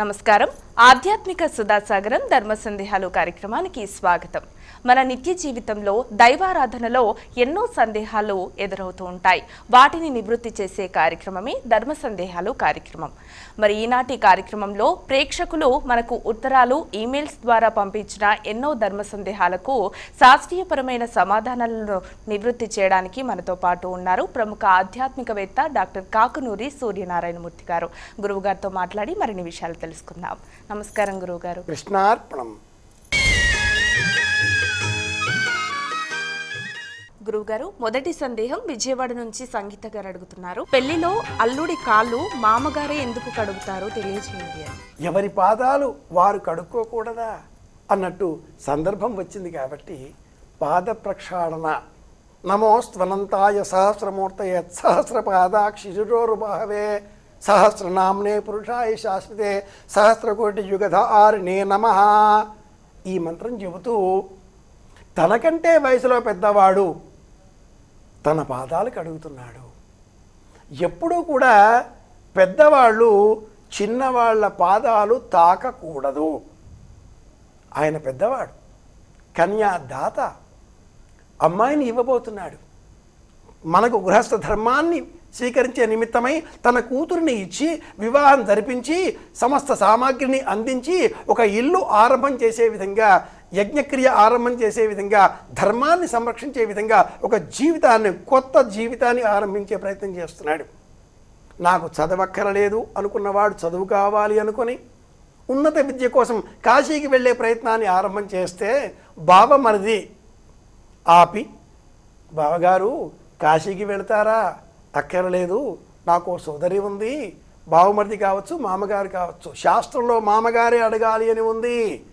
నమస్కారం. ఆధ్యాత్మిక సుధాసాగరం ధర్మ సందేహాలు కార్యక్రమానికి స్వాగతం. మన నిత్య జీవితంలో దైవారాధనలో ఎన్నో సందేహాలు ఎదురవుతూ ఉంటాయి. వాటిని నివృత్తి చేసే కార్యక్రమమే ధర్మ సందేహాలు కార్యక్రమం. మరి ఈనాటి కార్యక్రమంలో ప్రేక్షకులు మనకు ఉత్తరాలు ఈమెయిల్స్ ద్వారా పంపించిన ఎన్నో ధర్మ సందేహాలకు శాస్త్రీయపరమైన సమాధానాలను నివృత్తి చేయడానికి మనతో పాటు ఉన్నారు. ప్రముఖ ఆధ్యాత్మికవేత్త డాక్టర్ కాకునూరి సూర్యనారాయణమూర్తి గారు. గురువుగారితో మాట్లాడి మరిన్ని విషయాలు తెలుసుకుందాం. నమస్కారం గురువుగారు. కృష్ణార్పణం. గురువు గారు మొదటి సందేహం విజయవాడ నుంచి సంగీత గారు అడుగుతున్నారు. పెళ్ళిలో అల్లుడి కాళ్ళు మామగారే ఎందుకు కడుగుతారో తెలియజేయండి ఎవరి పాదాలు వారు కడుక్కోకూడదా అన్నట్టు సందర్భం వచ్చింది కాబట్టి పాద ప్రక్షాళన. నమోస్త్వనంతాయ సహస్రమూర్తయ సహస్రపాదాక్షిశిరోరుబాహవే సహస్రనామ్నే పురుషాయ శాశ్వతే. సహస్రకోటి యుగధారిణే నమ. ఈ మంత్రం చెబుతూ తనకంటే వయసులో పెద్దవాడు తన పాదాలు కడుగుతున్నాడు ఎప్పుడూ కూడా పెద్దవాళ్ళు చిన్నవాళ్ళ పాదాలు తాకకూడదు. ఆయన పెద్దవాడు కన్యా దాత అమ్మాయిని ఇవ్వబోతున్నాడు. మనకు గృహస్థ ధర్మాన్ని స్వీకరించే నిమిత్తమై తన కూతురిని ఇచ్చి వివాహం జరిపించి సమస్త సామాగ్రిని అందించి ఒక ఇల్లు ఆరంభం చేసే విధంగా యజ్ఞక్రియ ఆరంభం చేసే విధంగా ధర్మాన్ని సంరక్షించే విధంగా ఒక జీవితాన్ని కొత్త జీవితాన్ని ఆరంభించే ప్రయత్నం చేస్తున్నాడు. నాకు చదవక్కరలేదు అనుకున్నవాడు చదువు కావాలి అనుకొని ఉన్నత విద్య కోసం కాశీకి వెళ్ళే ప్రయత్నాన్ని ఆరంభం చేస్తే బావమరిది ఆపి బావగారు కాశీకి వెళతారా? అక్కరలేదు. నాకు ఓ సోదరి ఉంది. బావమరిది కావచ్చు మామగారు కావచ్చు. శాస్త్రంలో మామగారే అడగాలి అని ఉంది.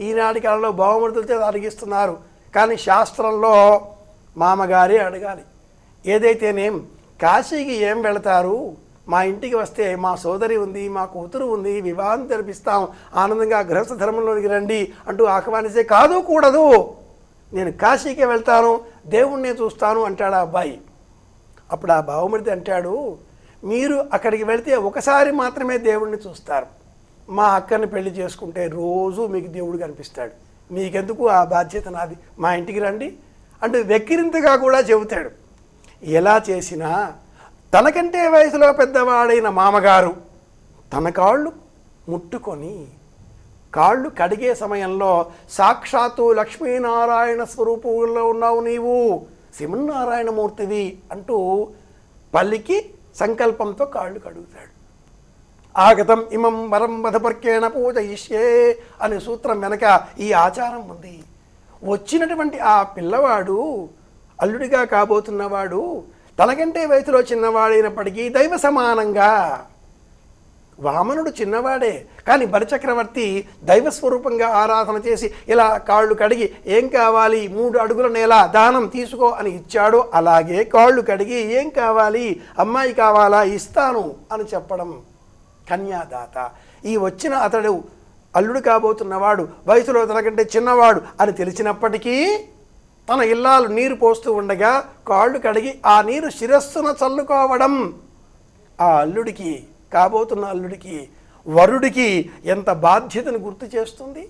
ఈనాటి కాలంలో బహుమతుల చేత అడిగిస్తున్నారు. కానీ శాస్త్రంలో మామగారే అడగాలి. ఏదైతేనేం కాశీకి ఏం వెళతారు? మా ఇంటికి వస్తే మా సోదరి ఉంది మా కూతురు ఉంది వివాహం జరిపిస్తాం ఆనందంగా గృహస్థ ధర్మంలోనికి రండి అంటూ ఆహ్వానిస్తే కాదు కూడదు. నేను కాశీకి వెళ్తాను దేవుణ్ణే చూస్తాను అంటాడు ఆ అబ్బాయి. అప్పుడు ఆ బావమరిది అంటాడు మీరు అక్కడికి వెళితే ఒకసారి మాత్రమే దేవుణ్ణి చూస్తారు. మా అక్కని పెళ్ళి చేసుకుంటే రోజు మీకు దేవుడు కనిపిస్తాడు. మీకెందుకు ఆ బాధ్యత నాది? మా ఇంటికి రండి అంటే వెక్కిరింతగా కూడా చెబుతాడు. ఎలా చేసినా తనకంటే వయసులో పెద్దవాడైన మామగారు తన కాళ్ళు ముట్టుకొని కాళ్ళు కడిగే సమయంలో సాక్షాత్తు లక్ష్మీనారాయణ స్వరూపంలో ఉన్నావు నీవు. సింహనారాయణమూర్తివి అంటూ పల్లికి సంకల్పంతో కాళ్ళు కడుగుతాడు. ఆగతం ఇమం వరం వధపర్కేణ పూజయిష్యే అనే సూత్రం వెనక ఈ ఆచారం ఉంది. వచ్చినటువంటి ఆ పిల్లవాడు అల్లుడిగా కాబోతున్నవాడు తనకంటే వయసులో చిన్నవాడైనప్పటికీ దైవ సమానంగా వామనుడు చిన్నవాడే కానీ బలిచక్రవర్తి దైవస్వరూపంగా ఆరాధన చేసి ఇలా కాళ్ళు కడిగి ఏం కావాలి? మూడు అడుగుల నేల దానం తీసుకో అని ఇచ్చాడో అలాగే కాళ్ళు కడిగి ఏం కావాలి? అమ్మాయి కావాలా? ఇస్తాను అని చెప్పడం. కన్యాదాత. ఈ వచ్చిన అతడు అల్లుడు కాబోతున్నవాడు వయసులో తనకంటే చిన్నవాడు అని తెలిసినప్పటికీ తన ఇల్లాలు నీరు పోస్తూ ఉండగా కాళ్ళు కడిగి ఆ నీరు శిరస్సున చల్లుకోవడం. ఆ అల్లుడికి కాబోతున్న అల్లుడికి వరుడికి ఎంత బాధ్యతను గుర్తు చేస్తుంది?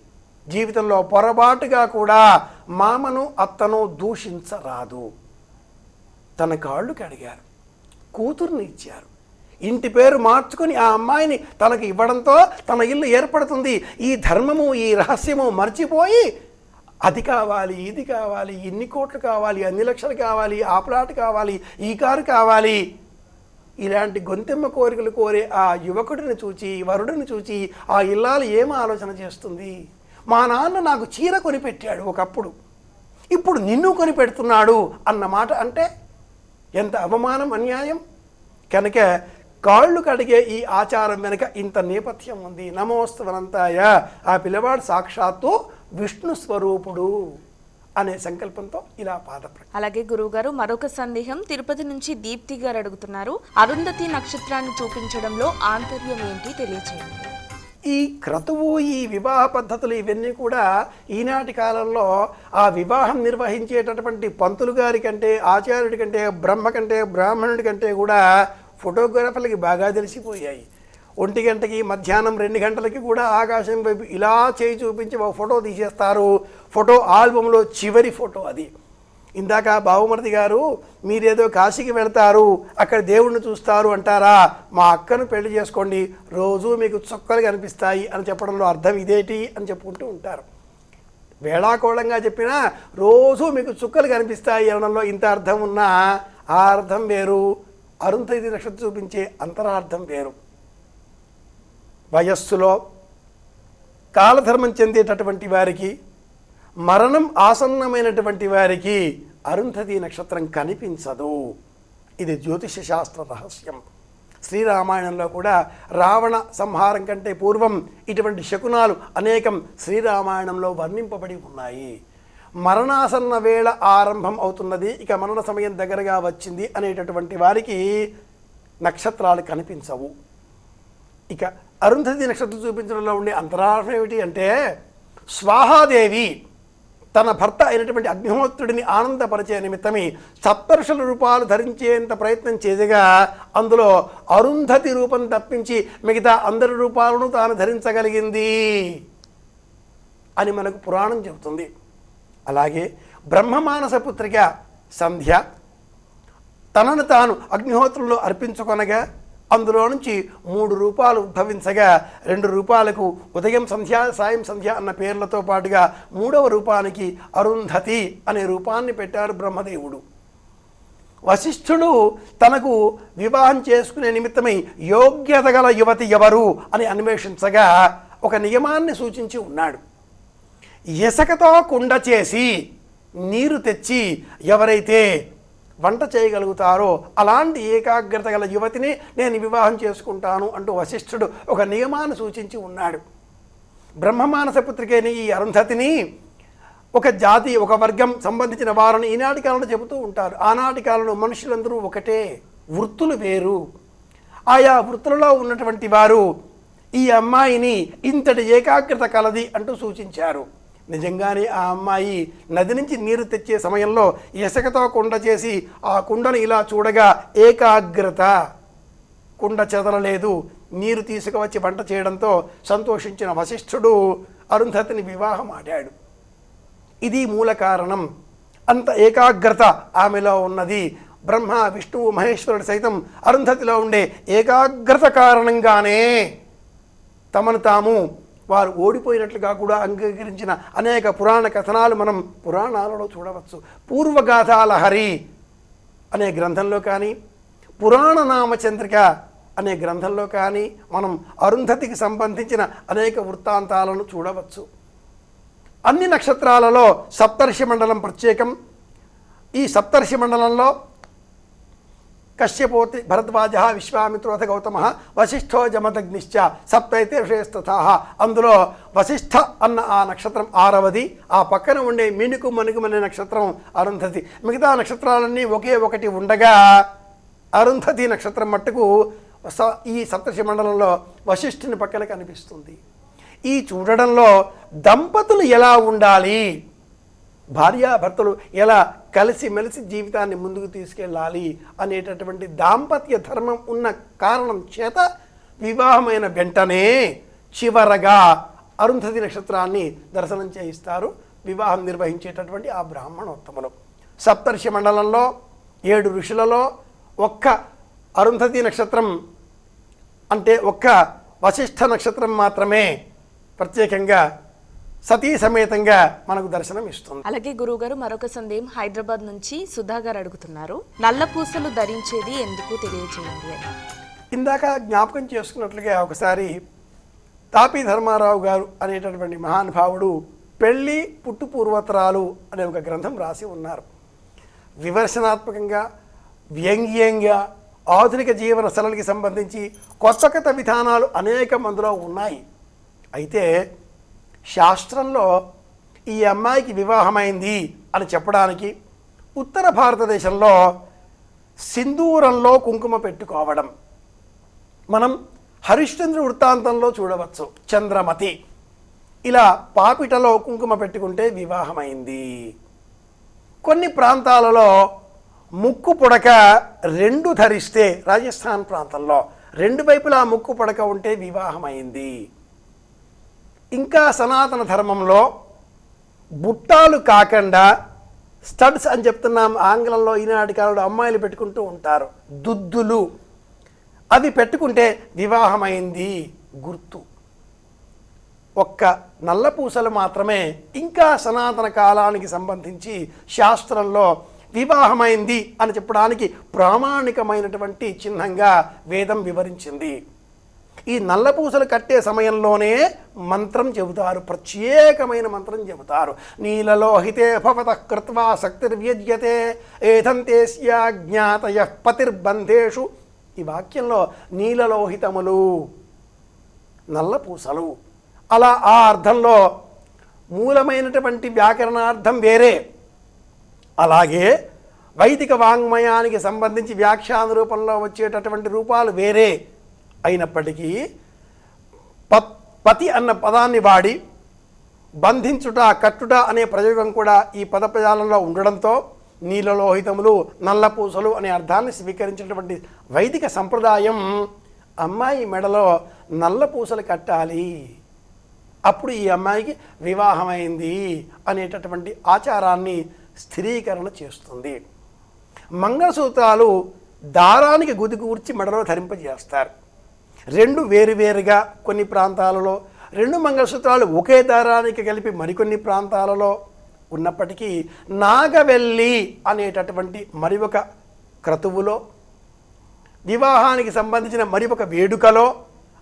జీవితంలో పొరపాటుగా కూడా మామను అత్తను దూషించరాదు. తన కాళ్ళు కడిగారు కూతుర్ని ఇచ్చారు. ఇంటి పేరు మార్చుకొని ఆ అమ్మాయిని తనకు ఇవ్వడంతో తన ఇల్లు ఏర్పడుతుంది. ఈ ధర్మము ఈ రహస్యము మర్చిపోయి అది కావాలి ఇది కావాలి ఇన్ని కోట్లు కావాలి అన్ని లక్షలు కావాలి ఆ ప్లాట్ కావాలి ఈ కారు కావాలి. ఇలాంటి గొంతెమ్మ కోరికలు కోరే ఆ యువకుడిని చూచి వరుడిని చూచి ఆ ఇల్లాలు ఏం ఆలోచన చేస్తుంది? మా నాన్న నాకు చీర కొనిపెట్టాడు ఒకప్పుడు. ఇప్పుడు నిన్ను కొనిపెడుతున్నాడు అన్న మాట అంటే ఎంత అవమానం అన్యాయం? కనుక కాళ్ళు కడిగే ఈ ఆచారం వెనుక ఇంత నేపథ్యం ఉంది. నమోస్తవనంతాయ. ఆ పిల్లవాడు సాక్షాత్తు విష్ణు స్వరూపుడు అనే సంకల్పంతో ఇలా పాదప్ర అలాగే గురువుగారు మరొక సందేహం తిరుపతి నుంచి దీప్తి గారు అడుగుతున్నారు. అరుంధతి నక్షత్రాన్ని చూపించడంలో ఆంతర్యం ఏంటి తెలియజేయండి ఈ క్రతువు ఈ వివాహ పద్ధతులు ఇవన్నీ కూడా ఈనాటి కాలంలో ఆ వివాహం నిర్వహించేటటువంటి పంతులు గారి కంటే ఆచార్యుడి కంటే బ్రహ్మ కంటే బ్రాహ్మణుడి కంటే కూడా ఫోటోగ్రాఫర్లకి బాగా తెలిసిపోయాయి. ఒంటి గంటకి మధ్యాహ్నం రెండు గంటలకి కూడా ఆకాశం వైపు ఇలా చేయి చూపించి ఒక ఫోటో తీసేస్తారు. ఫోటో ఆల్బంలో చివరి ఫోటో అది. ఇందాక బావుమరది గారు మీరేదో కాశీకి వెళ్తారు అక్కడ దేవుణ్ణి చూస్తారు అంటారా? మా అక్కను పెళ్ళి చేసుకోండి రోజు మీకు చుక్కలు కనిపిస్తాయి అని చెప్పడంలో అర్థం ఇదేటి అని చెప్పుకుంటూ ఉంటారు. వేళాకోళంగా చెప్పినా రోజు మీకు చుక్కలు కనిపిస్తాయి అనడంలో ఇంత అర్థం ఉన్నా ఆ అర్థం వేరు. అరుంధతి నక్షత్రం చూపించే అంతరార్థం వేరు. వయస్సులో కాలధర్మం చెందేటటువంటి వారికి మరణం ఆసన్నమైనటువంటి వారికి అరుంధతి నక్షత్రం కనిపించదు. ఇది జ్యోతిష శాస్త్ర రహస్యం. శ్రీరామాయణంలో కూడా రావణ సంహారం కంటే పూర్వం ఇటువంటి శకునాలు అనేకం శ్రీరామాయణంలో వర్ణింపబడి ఉన్నాయి. మరణాసన్న వేళ ఆరంభం అవుతున్నది. ఇక మరణ సమయం దగ్గరగా వచ్చింది అనేటటువంటి వారికి నక్షత్రాలు కనిపించవు. ఇక అరుంధతి నక్షత్రం చూపించడంలో ఉండే అంతరార్థం ఏమిటి అంటే స్వాహాదేవి తన భర్త అయినటువంటి అగ్నిహోత్రుడిని ఆనందపరిచే నిమిత్తమే సప్తర్షుల రూపాలు ధరించేంత ప్రయత్నం చేయగా అందులో అరుంధతి రూపం తప్పించి మిగతా అందరి రూపాలను తాను ధరించగలిగింది అని మనకు పురాణం చెబుతుంది. అలాగే బ్రహ్మమానస పుత్రిక సంధ్య తనను తాను అగ్నిహోత్రంలో అర్పించుకొనగా అందులో నుంచి మూడు రూపాలు ఉద్భవించగా రెండు రూపాలకు ఉదయం సంధ్య సాయం సంధ్య అన్న పేర్లతో పాటుగా మూడవ రూపానికి అరుంధతి అనే రూపాన్ని పెట్టారు బ్రహ్మదేవుడు. వశిష్ఠుడు తనకు వివాహం చేసుకునే నిమిత్తమై యోగ్యత గల యువతి ఎవరు అని అన్వేషించగా ఒక నియమాన్ని సూచించి ఉన్నాడు. ఇసుకతో కుండ చేసి నీరు తెచ్చి ఎవరైతే వంట చేయగలుగుతారో అలాంటి ఏకాగ్రత గల యువతిని నేను వివాహం చేసుకుంటాను అంటూ వశిష్ఠుడు ఒక నియమాన్ని సూచించి ఉన్నాడు. బ్రహ్మమానస పుత్రికైన ఈ అరుంధతిని ఒక జాతి ఒక వర్గం సంబంధించిన వారిని ఈనాటి కాలంలో చెబుతూ ఉంటారు. ఆనాటి కాలంలో మనుషులందరూ ఒకటే వృత్తులు వేరు. ఆయా వృత్తులలో ఉన్నటువంటి వారు ఈ అమ్మాయిని ఇంతటి ఏకాగ్రత కలది అంటూ సూచించారు. నిజంగానే ఆ అమ్మాయి నది నుంచి నీరు తెచ్చే సమయంలో ఇసుకతో కుండ చేసి ఆ కుండను ఇలా చూడగా ఏకాగ్రత. కుండ చెదరలేదు నీరు తీసుకువచ్చి వంట చేయడంతో సంతోషించిన వశిష్ఠుడు అరుంధతిని వివాహం ఆడాడు ఇది మూల కారణం. అంత ఏకాగ్రత ఆమెలో ఉన్నది. బ్రహ్మ విష్ణువు మహేశ్వరుడు సైతం అరుంధతిలో ఉండే ఏకాగ్రత కారణంగానే తమను తాము వారు ఓడిపోయినట్లుగా కూడా అంగీకరించిన అనేక పురాణ కథనాలు మనం పురాణాలలో చూడవచ్చు. పూర్వగాథాలహరి అనే గ్రంథంలో కానీ పురాణ నామచంద్రిక అనే గ్రంథంలో కానీ మనం అరుంధతికి సంబంధించిన అనేక వృత్తాంతాలను చూడవచ్చు. అన్ని నక్షత్రాలలో సప్తర్షి మండలం ప్రత్యేకం. ఈ సప్తర్షి మండలంలో కశ్యపోతి భరద్వాజ విశ్వామిత్రోథ గౌతమ వశిష్ఠో జమదగ్నిశ్చ సప్తైతే ఋషయస్తథా అందులో వశిష్ఠ అన్న ఆ నక్షత్రం ఆరవది ఆ పక్కన ఉండే మినుకు మణుకుమనే నక్షత్రం అరుంధతి. మిగతా నక్షత్రాలన్నీ ఒకే ఒకటి ఉండగా అరుంధతి నక్షత్రం మట్టుకు స- ఈ సప్తర్షి మండలంలో వశిష్ఠుని పక్కన కనిపిస్తుంది. ఈ చూడడంలో దంపతులు ఎలా ఉండాలి? భార్యాభర్తలు ఎలా కలిసిమెలిసి జీవితాన్ని ముందుకు తీసుకెళ్ళాలి అనేటటువంటి దాంపత్య ధర్మం ఉన్న కారణం చేత వివాహమైన వెంటనే చివరగా అరుంధతి నక్షత్రాన్ని దర్శనం చేయిస్తారు. వివాహం నిర్వహించేటటువంటి ఆ బ్రాహ్మణోత్తములు. సప్తర్షి మండలంలో ఏడు ఋషులలో ఒక్క అరుంధతి నక్షత్రం అంటే ఒక్క వశిష్ఠ నక్షత్రం మాత్రమే ప్రత్యేకంగా సతీ సమేతంగా మనకు దర్శనం ఇస్తుంది. అలాగే గురువుగారు మరొక సందేహం హైదరాబాద్ నుంచి సుధా గారు అడుగుతున్నారు. నల్ల పూసలు ధరించేది ఎందుకు తెలియజేయండి ఇందాక జ్ఞాపకం చేసుకున్నట్లుగా ఒకసారి తాపి ధర్మారావు గారు అనేటటువంటి మహానుభావుడు పెళ్ళి పుట్టు పూర్వతరాలు అనే ఒక గ్రంథం రాసి ఉన్నారు. విమర్శనాత్మకంగా వ్యంగ్యంగా ఆధునిక జీవన శైలికి సంబంధించి కొత్త కొత్త విధానాలు అనేకం అందులో ఉన్నాయి. అయితే శాస్త్రంలో ఈ అమ్మాయికి వివాహమైంది అని చెప్పడానికి ఉత్తర భారతదేశంలో సింధూరంలో కుంకుమ పెట్టుకోవడం. మనం హరిశ్చంద్ర వృత్తాంతంలో చూడవచ్చు చంద్రమతి. ఇలా పాపిటలో కుంకుమ పెట్టుకుంటే వివాహమైంది. కొన్ని ప్రాంతాలలో ముక్కు పుడక రెండు ధరిస్తే రాజస్థాన్ ప్రాంతంలో రెండు వైపులా ముక్కు పొడక ఉంటే వివాహమైంది. ఇంకా సనాతన ధర్మంలో బుట్టాలు కాకుండా స్టడ్స్ అని చెప్తున్నాం ఆంగ్లంలో ఈనాటి కాలంలో అమ్మాయిలు పెట్టుకుంటూ ఉంటారు. దుద్దులు. అది పెట్టుకుంటే వివాహమైంది గుర్తు. ఒక్క నల్ల పూసలు మాత్రమే ఇంకా సనాతన కాలానికి సంబంధించి శాస్త్రంలో వివాహమైంది అని చెప్పడానికి ప్రామాణికమైనటువంటి చిహ్నంగా వేదం వివరించింది. ఈ నల్ల పూసలు కట్టే సమయంలోనే మంత్రం చెబుతారు ప్రత్యేకమైన మంత్రం చెబుతారు. నీలలోహితే భవత కృత్వా శక్తిర్వ్యజ్యతే ఏధంతేస్య జ్ఞాతయ పతిర్బంధేషు. ఈ వాక్యంలో నీలలోహితములు నల్ల పూసలు అలా ఆ అర్థంలో మూలమైనటువంటి వ్యాకరణార్థం వేరే. అలాగే వైదిక వాంగ్మయానికి సంబంధించి వ్యాఖ్యాన రూపంలో వచ్చేటటువంటి రూపాలు వేరే. అయినప్పటికీ పతి అన్న పదాన్ని వాడి బంధించుట కట్టుట అనే ప్రయోగం కూడా ఈ పదప్రజాలంలో ఉండడంతో నీలలోహితములు నల్లపూసలు అనే అర్థాన్ని స్వీకరించినటువంటి వైదిక సంప్రదాయం అమ్మాయి మెడలో నల్ల పూసలు కట్టాలి. అప్పుడు ఈ అమ్మాయికి వివాహమైంది అనేటటువంటి ఆచారాన్ని స్థిరీకరణ చేస్తుంది. మంగళసూత్రాలు దారానికి గుదికూర్చి మెడలో ధరింపజేస్తారు. రెండు వేరువేరుగా కొన్ని ప్రాంతాలలో రెండు మంగళసూత్రాలు ఒకే దారానికి కలిపి మరికొన్ని ప్రాంతాలలో ఉన్నప్పటికీ నాగవెల్లి అనేటటువంటి మరి ఒక క్రతువులో వివాహానికి సంబంధించిన మరి ఒక వేడుకలో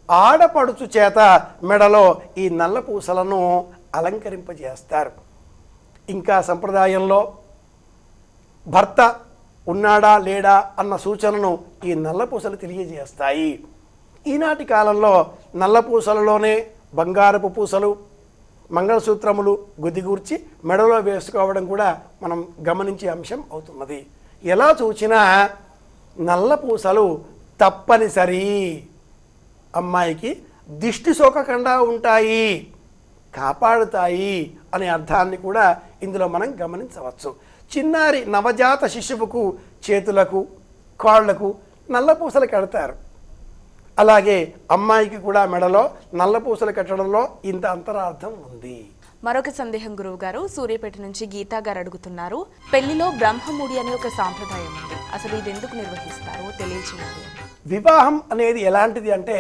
ఆడపడుచు చేత మెడలో ఈ నల్ల పూసలను అలంకరింపజేస్తారు. ఇంకా సంప్రదాయంలో భర్త ఉన్నాడా లేడా అన్న సూచనను ఈ నల్ల పూసలు తెలియజేస్తాయి. ఈనాటి కాలంలో నల్ల పూసలలోనే బంగారపు పూసలు మంగళసూత్రములు గుదిగూర్చి మెడలో వేసుకోవడం కూడా మనం గమనించే అంశం అవుతున్నది. ఎలా చూసినా నల్ల పూసలు తప్పనిసరి. అమ్మాయికి దిష్టి సోకకుండా ఉంటాయి కాపాడుతాయి అనే అర్థాన్ని కూడా ఇందులో మనం గమనించవచ్చు. చిన్నారి నవజాత శిశువుకు చేతులకు కాళ్ళకు నల్ల పూసలు కడతారు. అలాగే అమ్మాయికి కూడా మెడలో నల్ల పూసలు కట్టడంలో ఇంత అంతరార్థం ఉంది. మరొక సందేహం గురువు గారు సూర్యపేట నుంచి గీతా గారు అడుగుతున్నారు పెళ్ళిలో బ్రహ్మముడి అనే ఒక సాంప్రదాయం ఉంది. అసలు ఇది ఎందుకు నిర్వహిస్తారో? తెలియచేయండి. వివాహం అనేది ఎలాంటిది అంటే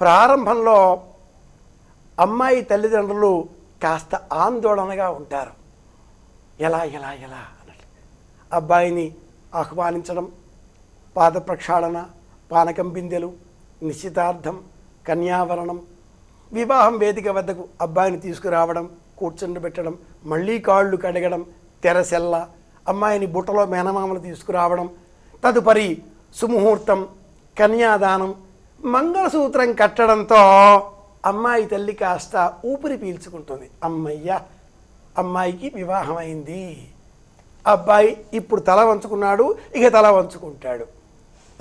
ప్రారంభంలో అమ్మాయి తల్లిదండ్రులు కాస్త ఆందోళనగా ఉంటారు. ఎలా ఎలా ఎలా అన్నట్టు అబ్బాయిని ఆహ్వానించడం పాద ప్రక్షాళన పానకం బిందెలు నిశ్చితార్థం కన్యావరణం వివాహం వేదిక వద్దకు అబ్బాయిని తీసుకురావడం కూర్చుండబెట్టడం మళ్ళీ కాళ్ళు కడగడం తెరసెల్ల అమ్మాయిని బుట్టలో మేనమామలు తీసుకురావడం తదుపరి సుముహూర్తం కన్యాదానం మంగళసూత్రం కట్టడంతో అమ్మాయి తల్లి కాస్త ఊపిరి పీల్చుకుంటుంది. అమ్మయ్య అమ్మాయికి వివాహమైంది. అబ్బాయి ఇప్పుడు తల వంచుకున్నాడు ఇక తల వంచుకుంటాడు.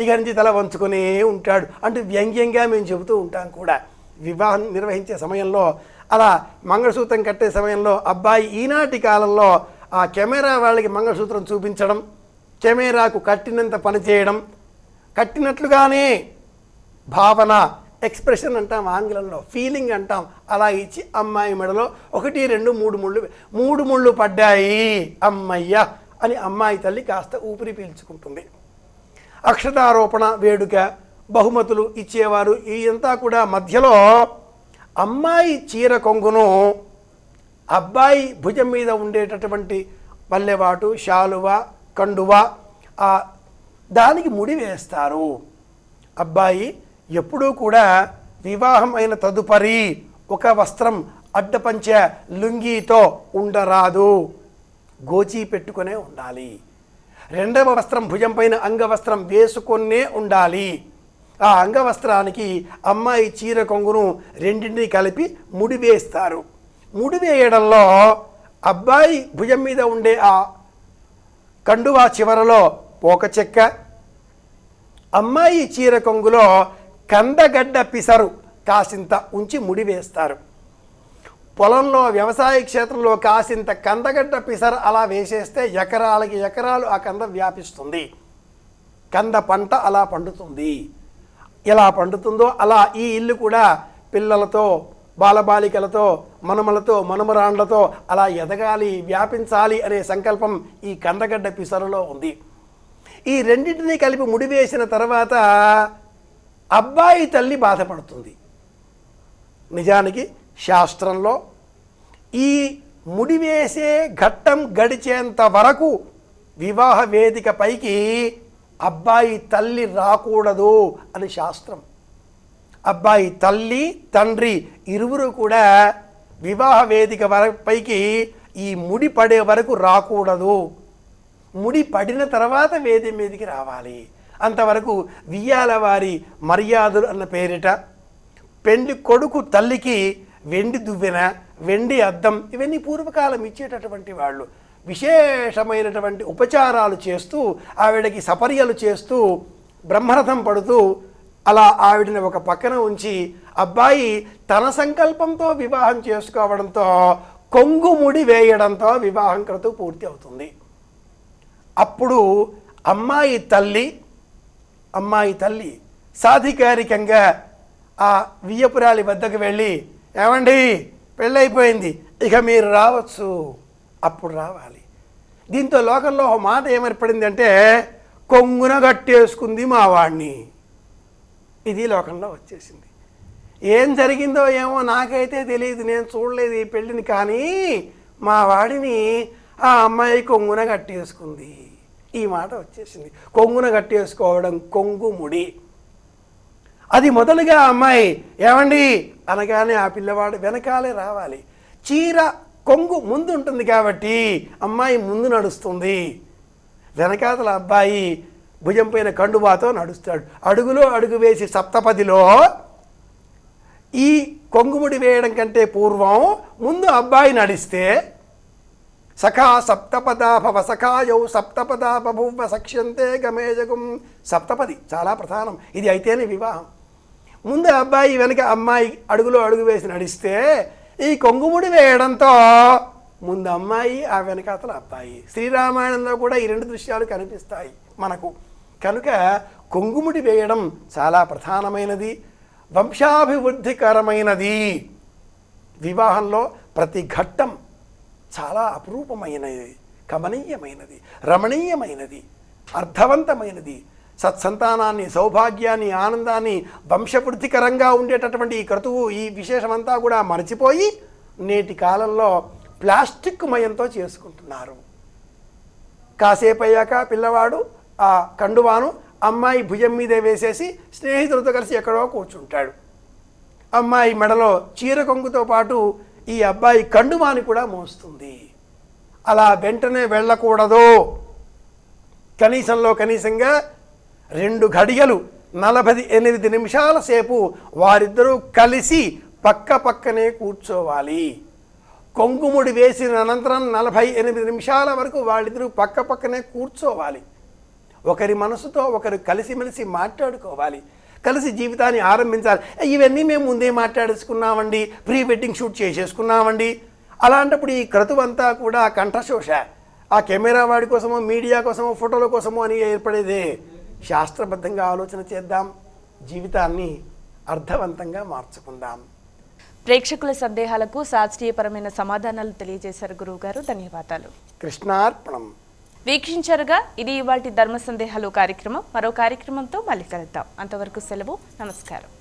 ఇక నుంచి తల వంచుకునే ఉంటాడు. అంటే వ్యంగ్యంగా మేము చెబుతూ ఉంటాం కూడా. వివాహం నిర్వహించే సమయంలో అలా మంగళసూత్రం కట్టే సమయంలో అబ్బాయి ఈనాటి కాలంలో ఆ కెమెరా వాళ్ళకి మంగళసూత్రం చూపించడం కెమెరాకు కట్టినంత పనిచేయడం కట్టినట్లుగానే భావన ఎక్స్ప్రెషన్ అంటాం ఆంగ్లంలో ఫీలింగ్ అంటాం. అలా ఇచ్చి అమ్మాయి మెడలో ఒకటి రెండు మూడు ముళ్ళు మూడు ముళ్ళు పడ్డాయి అమ్మయ్య అని అమ్మాయి తల్లి కాస్త ఊపిరి పీల్చుకుంటుంది. అక్షతారోపణ వేడుక బహుమతులు ఇచ్చేవారు. ఇదంతా కూడా మధ్యలో అమ్మాయి చీర కొంగును అబ్బాయి భుజం మీద ఉండేటటువంటి పల్లెవాటు శాలువ కండువ ఆ దానికి ముడి వేస్తారు. అబ్బాయి ఎప్పుడూ కూడా వివాహం అయిన తదుపరి ఒక వస్త్రం అడ్డపంచ లుంగీతో ఉండరాదు. గోచి పెట్టుకునే ఉండాలి. రెండవ వస్త్రం భుజం పైన అంగవస్త్రం వేసుకొనే ఉండాలి. ఆ అంగవస్త్రానికి అమ్మాయి చీర కొంగును రెండింటిని కలిపి ముడి వేస్తారు ముడి వేయడంలో అబ్బాయి భుజం మీద ఉండే ఆ కండువా చివరలో పోక చెక్క అమ్మాయి చీర కొంగులో కందగడ్డ పిసరు కాసింత ఉంచి ముడి వేస్తారు పొలంలో వ్యవసాయ క్షేత్రంలో కాసింత కందగడ్డ పిసర్ అలా వేసేస్తే ఎకరాలకి ఎకరాలు ఆ కంద వ్యాపిస్తుంది. కంద పంట అలా పండుతుంది. ఎలా పండుతుందో అలా ఈ ఇల్లు కూడా పిల్లలతో బాలబాలికలతో మనమలతో మనమరాండ్లతో అలా ఎదగాలి వ్యాపించాలి అనే సంకల్పం ఈ కందగడ్డ పిసరలో ఉంది. ఈ రెండింటినీ కలిపి ముడివేసిన తర్వాత అబ్బాయి తల్లి బాధపడుతుంది. నిజానికి శాస్త్రంలో ఈ ముడివేసే ఘట్టం గడిచేంత వరకు వివాహ వేదిక పైకి అబ్బాయి తల్లి రాకూడదు అని శాస్త్రం. అబ్బాయి తల్లి తండ్రి ఇరువురు కూడా వివాహ వేదిక వర పైకి ఈ ముడి పడే వరకు రాకూడదు. ముడి పడిన తర్వాత వేది మీదకి రావాలి. అంతవరకు వియ్యాల వారి మర్యాదలు అన్న పేరిట పెండి కొడుకు తల్లికి వెండి దువ్వెన వెండి అద్దం ఇవన్నీ పూర్వకాలం ఇచ్చేటటువంటి వాళ్ళు. విశేషమైనటువంటి ఉపచారాలు చేస్తూ ఆవిడకి సపర్యలు చేస్తూ బ్రహ్మరథం పడుతూ అలా ఆవిడని ఒక పక్కన ఉంచి అబ్బాయి తన సంకల్పంతో వివాహం చేసుకోవడంతో కొంగుముడి వేయడంతో వివాహం క్రతు పూర్తి అవుతుంది. అప్పుడు అమ్మాయి తల్లి అమ్మాయి తల్లి సాధికారికంగా ఆ వియ్యపురాలి వద్దకు వెళ్ళి ఏమండి? పెళ్ళైపోయింది. ఇక మీరు రావచ్చు. అప్పుడు రావాలి. దీంతో లోకంలో ఒక మాట ఏమర్పడింది అంటే కొంగున కట్టేసుకుంది మా వాడిని ఇది లోకంలో వచ్చేసింది. ఏం జరిగిందో ఏమో నాకైతే తెలియదు నేను చూడలేదు ఈ పెళ్ళిని కానీ మా వాడిని ఆ అమ్మాయి కొంగున కట్టేసుకుంది ఈ మాట వచ్చేసింది. కొంగున కట్టేసుకోవడం కొంగు ముడి అది మొదలుగా అమ్మాయి ఏమండి? అనగానే ఆ పిల్లవాడు వెనకాలే రావాలి. చీర కొంగు ముందు ఉంటుంది కాబట్టి అమ్మాయి ముందు నడుస్తుంది. వెనకాతల అబ్బాయి భుజం పైన కండువాతో నడుస్తాడు. అడుగులో అడుగు వేసి సప్తపదిలో ఈ కొంగుముడి వేయడం కంటే పూర్వం ముందు అబ్బాయి నడిస్తే సఖా సప్తపదా భవ సఖాయౌ సప్తపదాభభువ సక్ష్యంతే గమేజగం సప్తపది చాలా ప్రధానం. ఇది అయితేనే వివాహం. ముందు అబ్బాయి వెనక అమ్మాయి అడుగులో అడుగు వేసి నడిస్తే ఈ కొంగుముడి వేయడంతో ముందు అమ్మాయి ఆ వెనకాతల అబ్బాయి. శ్రీరామాయణంలో కూడా ఈ రెండు దృశ్యాలు కనిపిస్తాయి మనకు. కనుక కొంగుముడి వేయడం చాలా ప్రధానమైనది వంశాభివృద్ధికరమైనది. వివాహంలో ప్రతి ఘట్టం చాలా అపురూపమైనది కమనీయమైనది రమణీయమైనది అర్థవంతమైనది. సత్సంతానాన్ని సౌభాగ్యాన్ని ఆనందాన్ని వంశవృద్ధికరంగా ఉండేటటువంటి ఈ క్రతువు ఈ విశేషమంతా కూడా మరచిపోయి నేటి కాలంలో ప్లాస్టిక్ మయంతో చేసుకుంటున్నారు. కాసేపు అయ్యాక పిల్లవాడు ఆ కండువాను అమ్మాయి భుజం మీదే వేసేసి స్నేహితులతో కలిసి ఎక్కడో కూర్చుంటాడు. అమ్మాయి మెడలో చీర కొంగుతో పాటు ఈ అబ్బాయి కండువాని కూడా మోస్తుంది. అలా వెంటనే వెళ్ళకూడదు. కనీసంలో కనీసంగా రెండు ఘడియలు నలభై ఎనిమిది నిమిషాల సేపు వారిద్దరూ కలిసి పక్క పక్కనే కూర్చోవాలి. కొంగుముడి వేసిన అనంతరం నలభై ఎనిమిది నిమిషాల వరకు వాళ్ళిద్దరూ పక్క పక్కనే కూర్చోవాలి. ఒకరి మనసుతో ఒకరు కలిసిమెలిసి మాట్లాడుకోవాలి. కలిసి జీవితాన్ని ఆరంభించాలి. ఇవన్నీ మేము ముందే మాట్లాడేసుకున్నామండి. ప్రీ వెడ్డింగ్ షూట్ చేసేసుకున్నామండి. అలాంటప్పుడు ఈ క్రతువంతా కూడా కంఠశోష. ఆ కెమెరా వాడి కోసమో మీడియా కోసమో ఫోటోల కోసమో అని ఏర్పడేదే. శాస్త్రబద్ధంగా ఆలోచన చేద్దాం. జీవితాన్ని అర్థవంతంగా మార్చుకుందాం. ప్రేక్షకుల సందేహాలకు శాస్త్రీయపరమైన సమాధానాలు తెలియజేశారు గురువుగారు. ధన్యవాదాలు. కృష్ణార్పణం. వీక్షించారుగా ఇది ఇవాటి ధర్మ సందేహాలు కార్యక్రమం. మరో కార్యక్రమంతో మళ్ళీ కలుద్దాం. అంతవరకు సెలవు. నమస్కారం.